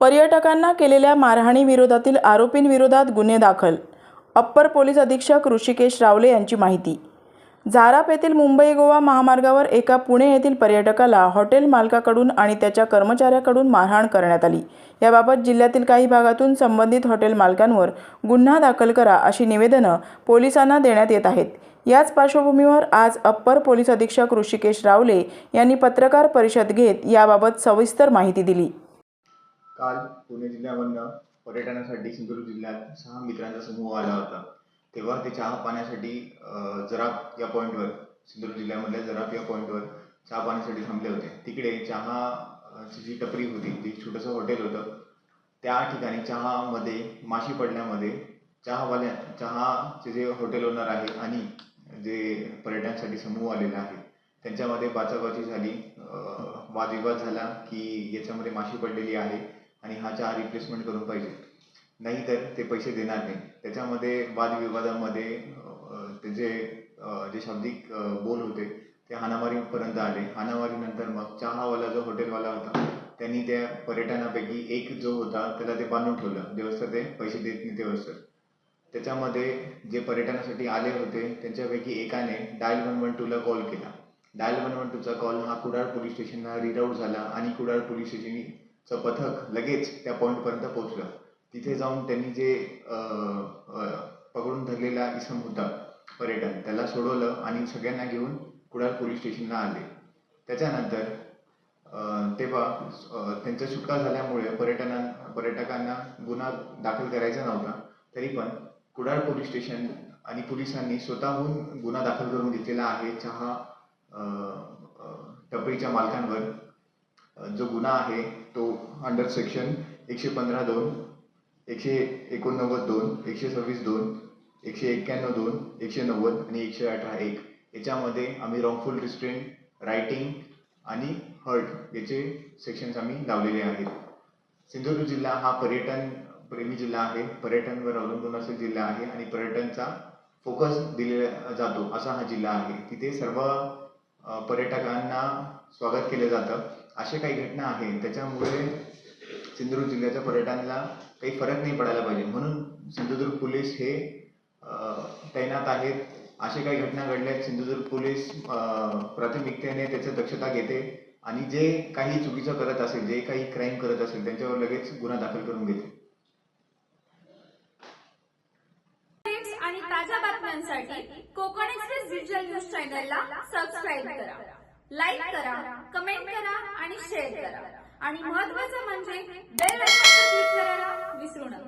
पर्यटकांना केलेल्या मारहाणीविरोधातील आरोपींविरोधात गुन्हे दाखल अप्पर पोलीस अधीक्षक ऋषिकेश रावले यांची माहिती. झाराप येथील मुंबई गोवा महामार्गावर एका पुणे येथील पर्यटकाला हॉटेल मालकाकडून आणि त्याच्या कर्मचाऱ्याकडून मारहाण करण्यात आली. याबाबत जिल्ह्यातील काही भागातून संबंधित हॉटेल मालकांवर गुन्हा दाखल करा अशी निवेदनं पोलिसांना देण्यात येत आहेत. याच पार्श्वभूमीवर आज अप्पर पोलीस अधीक्षक ऋषिकेश रावले यांनी पत्रकार परिषद घेत याबाबत सविस्तर माहिती दिली. काल पुणे जिल्ह्यामधनं पर्यटनासाठी सिंधुदुर्ग जिल्ह्यात सहा मित्रांचा समूह आला होता. तेव्हा ते चहा पाण्यासाठी जराफ या पॉईंटवर सिंधुदुर्ग जिल्ह्यामधल्या जराफ या पॉईंटवर चहा पाण्यासाठी थांबले होते. तिकडे चहा जी टपरी होती जी छोटंसं हॉटेल होतं. त्या ठिकाणी चहामध्ये माशी पडल्यामध्ये चहावाल्या चहाचे जे हॉटेल ओनर आहे आणि जे पर्यटनासाठी समूह आलेला आहे त्यांच्यामध्ये बाचाबाची झाली. वादविवाद झाला की याच्यामध्ये माशी पडलेली आहे. आणि हा चहा रिप्लेसमेंट करून पाहिजे. नाहीतर ते पैसे देणार नाही. त्याच्यामध्ये वादविवादामध्ये ते जे जे शाब्दिक बोल होते ते हानामारीपर्यंत आले. हानामारीनंतर मग चहावाला जो हॉटेलवाला होता त्यांनी त्या पर्यटनापैकी एक जो होता त्याला ते बांधून ठेवलं. जेव्हा ते पैसे देत नाही तेव्हा त्याच्यामध्ये जे पर्यटनासाठी आले होते त्यांच्यापैकी एकाने डायल वन वन टूला कॉल केला. डायल वन वन टूचा कॉल हा कुडाळ पोलीस स्टेशनला रिराऊट झाला आणि कुडाळ पोलीस चं पथक लगेच त्या पॉईंटपर्यंत पोहोचलं. तिथे जाऊन त्यांनी जे पकडून धरलेला इसम होता पर्यटन त्याला सोडवलं आणि सगळ्यांना घेऊन कुडाळ पोलीस स्टेशनला आले. त्याच्यानंतर तेव्हा त्यांचा सुटका झाल्यामुळे पर्यटना पर्यटकांना गुन्हा दाखल करायचा नव्हता. तरी पण कुडाळ पोलीस स्टेशन आणि पोलिसांनी स्वतःहून गुन्हा दाखल करून घेतलेला आहे चहा टपरीच्या मालकांवर. जो गुन्हा आहे तो अंडर सेक्शन एकशे पंधरा दोन एकशे एकोणनव्वद दोन एकशे सव्वीस दोन एकशे एक्क्याण्णव दोन एकशे नव्वद आणि एकशे अठरा एक. याच्यामध्ये आम्ही रॉंगफुल रिस्ट्रेंट रायटिंग आणि हर्ट याचे सेक्शन्स आम्ही लावलेले आहेत. सिंधुदुर्ग जिल्हा हा पर्यटन प्रेमी जिल्हा आहे. पर्यटनवर अवलंबून असा जिल्हा आहे आणि पर्यटनचा फोकस दिलेला जातो असा हा जिल्हा आहे. तिथे सर्व पर्यटकांना स्वागत केलं जातं. अशा काही घटना आहेत. त्याच्यामुळे सिंधुदुर्ग जिल्ह्याच्या पर्यटनाला काही फरक नाही पडायला पाहिजे. म्हणून सिंधुदुर्ग पोलीस हे तैनात आहेत. असे काही घटना घडल्यात सिंधुदुर्ग पोलीस प्राथमिकतेने त्याची दक्षता घेते आणि जे काही चुकीचं करत असेल जे काही क्राईम करत असेल त्यांच्यावर लगेच गुन्हा दाखल करून घेते. आणि ताज्या बातम्यांसाठी कोकण एक्सप्रेस डिजिटल न्यूज चॅनलला सबस्क्राईब करा. लाईक करा कमेंट आणि शेअर करा. आणि महत्वाचं म्हणजे बेल ऐकून क्लिक करायला विसरू नका.